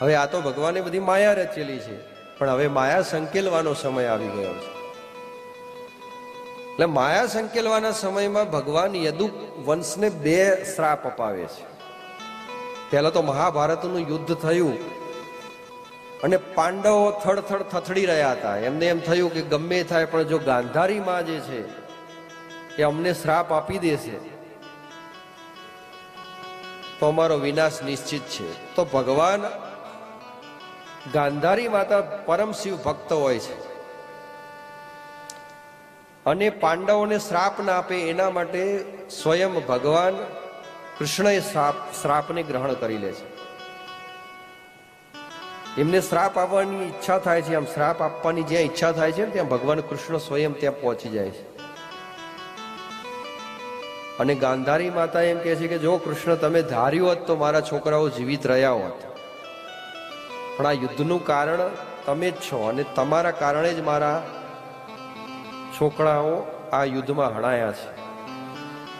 હવે આ તો ભગવાને બધી માયા રચેલી છે. પણ હવે માયા સંકેલવાનો સમય આવી ગયો છે. એટલે માયા સંકેલવાના સમયમાં ભગવાન યદુ વંશને બે શ્રાપ અપાવે છે. પહેલા તો મહાભારતનું યુદ્ધ થયું. અને પાંડવો થડથડ થથડી રહ્યા હતા. એમને એમ થયું કે ગમે થાય, પણ જો ગાંધારી માં જે છે, એ અમને શ્રાપ આપી દેશે. તો અમારો વિનાશ નિશ્ચિત છે. તો ભગવાન ગાંધારી માતા પરમ ભક્ત હોય છે. અને પાંડવોને શ્રાપ ના આપે એના માટે સ્વયં ભગવાન કૃષ્ણએ શ્રાપ, શ્રાપને ગ્રહણ કરી લે છે. એમને શ્રાપ આપવાની ઈચ્છા થાય છે, આમ શ્રાપ આપવાની જ્યાં ઈચ્છા થાય છે ત્યાં ભગવાન કૃષ્ણ સ્વયં ત્યાં પહોંચી જાય છે. અને ગાંધારી માતા એમ કહે છે કે જો કૃષ્ણ તમે ધાર્યું હોત તો મારા છોકરાઓ જીવિત રહ્યા હોત. પણ આ યુદ્ધનું કારણ તમે જ છો અને તમારા કારણે જ મારા છોકરાઓ આ યુદ્ધમાં હણાયા છે.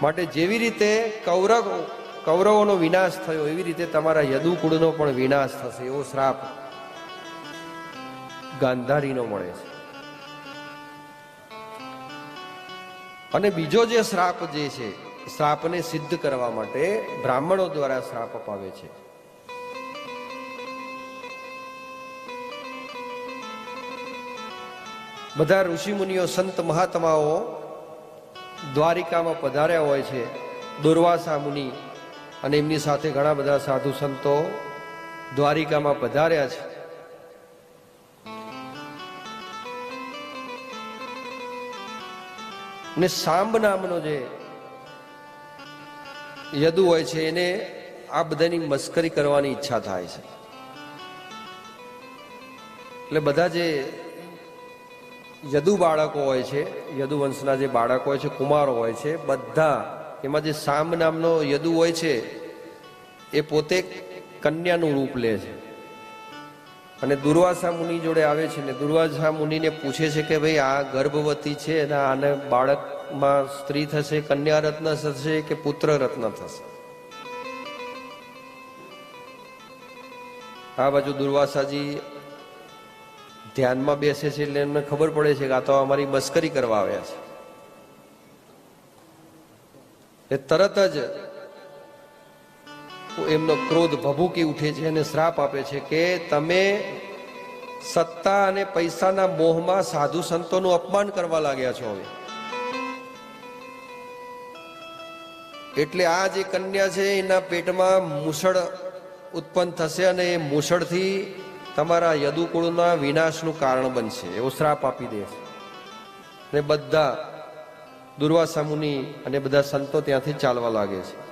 માટે જેવી રીતે કૌરવ, કૌરવોનો વિનાશ થયો, એવી રીતે તમારા યદુકુળનો પણ વિનાશ થશે, એવો શ્રાપ ગાંધારીનો મળે છે. અને બીજો જે શ્રાપ જે છે શ્રાપને સિદ્ધ કરવા માટે બ્રાહ્મણો દ્વારા શ્રાપ અપાવે છે. બધા ઋષિમુનિઓ, સંત મહાત્માઓ દ્વારિકામાં પધાર્યા હોય છે, દુર્વાસા મુનિ અને એમની સાથે ઘણા બધા સાધુ સંતો દ્વારિકામાં પધાર્યા છે. ને સાંબ નામનો જે યદુ હોય છે, એને આ બધાની મસ્કરી કરવાની ઈચ્છા થાય છે. એટલે બધા જે યદુ બાળકો હોય છે યદુવંશના જે બાળકો હોય છે, કુમારો હોય છે, બધા એમાં જે સામ નામનો યદુ હોય છે, એ પોતે કન્યાનું રૂપ લે છે. અને દુર્વાસા મુનિ જોડે આવે છે ને દુર્વાસા મુનિને પૂછે છે કે ભાઈ આ ગર્ભવતી છે અને આને બાળકમાં સ્ત્રી થશે કન્યા રત્ન થશે કે પુત્ર રત્ન થશે? આ બાજુ દુર્વાસાજી ધ્યાનમાં બેસે છે એટલે એમને ખબર પડે છે કે આ તો અમારી મસ્કરી કરવા આવ્યા છે. એ તરત જ એમનો ક્રોધ ભભૂકી ઉઠે છે અને શ્રાપ આપે છે કે તમે સત્તા અને પૈસાના મોહમાં સાધુ સંતોનું અપમાન કરવા લાગ્યા છો હવે. એટલે આ જે કન્યા છે, એના પેટમાં મુસળ ઉત્પન્ન થશે અને એ મુસળથી તમારા યદુકુળના વિનાશનું કારણ બનશે. એવો શ્રાપ આપી દે છે. ને બધા દુર્વાસા મુનિ અને બધા સંતો ત્યાંથી ચાલવા લાગે છે.